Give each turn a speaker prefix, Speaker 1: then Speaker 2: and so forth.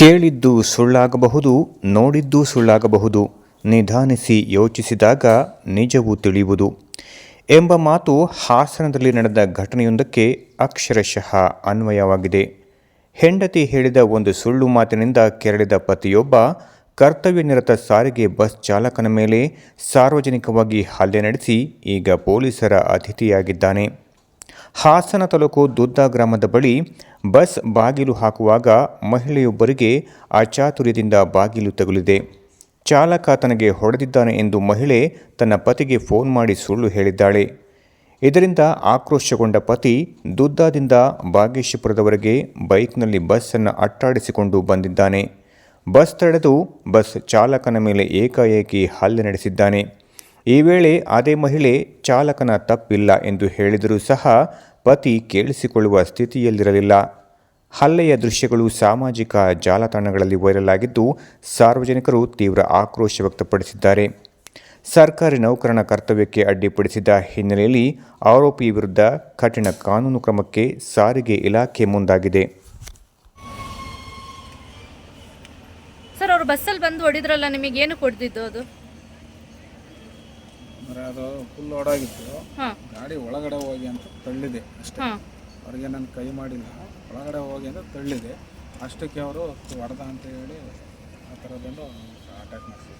Speaker 1: ಕೇಳಿದ್ದು ಸುಳ್ಳಾಗಬಹುದು, ನೋಡಿದ್ದು ಸುಳ್ಳಾಗಬಹುದು, ನಿಧಾನಿಸಿ ಯೋಚಿಸಿದಾಗ ನಿಜವು ತಿಳಿಯುವುದು ಎಂಬ ಮಾತು ಹಾಸನದಲ್ಲಿ ನಡೆದ ಘಟನೆಯೊಂದಕ್ಕೆ ಅಕ್ಷರಶಃ ಅನ್ವಯವಾಗಿದೆ. ಹೆಂಡತಿ ಹೇಳಿದ ಒಂದು ಸುಳ್ಳು ಮಾತಿನಿಂದ ಕೆರಳಿದ ಪತಿಯೊಬ್ಬ ಕರ್ತವ್ಯ ನಿರತ ಸಾರಿಗೆ ಬಸ್ ಚಾಲಕನ ಮೇಲೆ ಸಾರ್ವಜನಿಕವಾಗಿ ಹಲ್ಲೆ ನಡೆಸಿ ಈಗ ಪೊಲೀಸರ ಅತಿಥಿಯಾಗಿದ್ದಾನೆ. ಹಾಸನ ತಾಲೂಕು ದುದ್ದ ಗ್ರಾಮದ ಬಳಿ ಬಸ್ ಬಾಗಿಲು ಹಾಕುವಾಗ ಮಹಿಳೆಯೊಬ್ಬರಿಗೆ ಅಚಾತುರ್ಯದಿಂದ ಬಾಗಿಲು ತಗುಲಿದೆ. ಚಾಲಕ ತನಗೆ ಹೊಡೆದಿದ್ದಾನೆ ಎಂದು ಮಹಿಳೆ ತನ್ನ ಪತಿಗೆ ಫೋನ್ ಮಾಡಿ ಸುಳ್ಳು ಹೇಳಿದ್ದಾಳೆ. ಇದರಿಂದ ಆಕ್ರೋಶಗೊಂಡ ಪತಿ ದುದ್ದಾದಿಂದ ಬಾಗೇಶ್ವರದವರೆಗೆ ಬೈಕ್ನಲ್ಲಿ ಬಸ್ಸನ್ನು ಅಟ್ಟಾಡಿಸಿಕೊಂಡು ಬಂದಿದ್ದಾನೆ. ಬಸ್ ತಡೆದು ಬಸ್ ಚಾಲಕನ ಮೇಲೆ ಏಕಾಏಕಿ ಹಲ್ಲೆ ನಡೆಸಿದ್ದಾನೆ. ಈ ವೇಳೆ ಅದೇ ಮಹಿಳೆ, ಚಾಲಕನ ತಪ್ಪಿಲ್ಲ ಎಂದು ಹೇಳಿದರೂ ಸಹ ಪತಿ ಕೇಳಿಸಿಕೊಳ್ಳುವ ಸ್ಥಿತಿಯಲ್ಲಿರಲಿಲ್ಲ. ಹಲ್ಲೆಯ ದೃಶ್ಯಗಳು ಸಾಮಾಜಿಕ ಜಾಲತಾಣಗಳಲ್ಲಿ ವೈರಲ್ ಆಗಿದ್ದು ಸಾರ್ವಜನಿಕರು ತೀವ್ರ ಆಕ್ರೋಶ ವ್ಯಕ್ತಪಡಿಸಿದ್ದಾರೆ. ಸರ್ಕಾರಿ ನೌಕರನ ಕರ್ತವ್ಯಕ್ಕೆ ಅಡ್ಡಿಪಡಿಸಿದ ಹಿನ್ನೆಲೆಯಲ್ಲಿ ಆರೋಪಿ ವಿರುದ್ಧ ಕಠಿಣ ಕಾನೂನು ಕ್ರಮಕ್ಕೆ ಸಾರಿಗೆ ಇಲಾಖೆ ಮುಂದಾಗಿದೆ.
Speaker 2: ಸರ್, ಅವರು ಬಸ್ಸಲ್ಲಿ ಬಂದು ಹೊಡಿದ್ರಲ್ಲ ನಿಮಗೆ ಏನು ಕೊಡ್ತಿದ್ದು ಅದು?
Speaker 3: ಅಂದರೆ ಅದು ಫುಲ್ ಓಡಾಗಿತ್ತು
Speaker 2: ಹಾಂ.
Speaker 3: ಗಾಡಿ ಒಳಗಡೆ ಹೋಗಿ ಅಂತ ತಳ್ಳಿದೆ ಅಷ್ಟೇ.
Speaker 2: ಹಾಂ.
Speaker 3: ಅವ್ರಿಗೆ ನಾನು ಕೈ ಮಾಡಿಲ್ಲ. ಒಳಗಡೆ ಹೋಗಿ ಅಂತ ತಳ್ಳಿದೆ. ಅಷ್ಟಕ್ಕೆ ಅವರು ಹೊಡೆದ ಅಂತ ಹೇಳಿ ಆ ಥರದೊಂದು ಅಟ್ಯಾಕ್ ಮಾಡಿಸಿದ್ರು.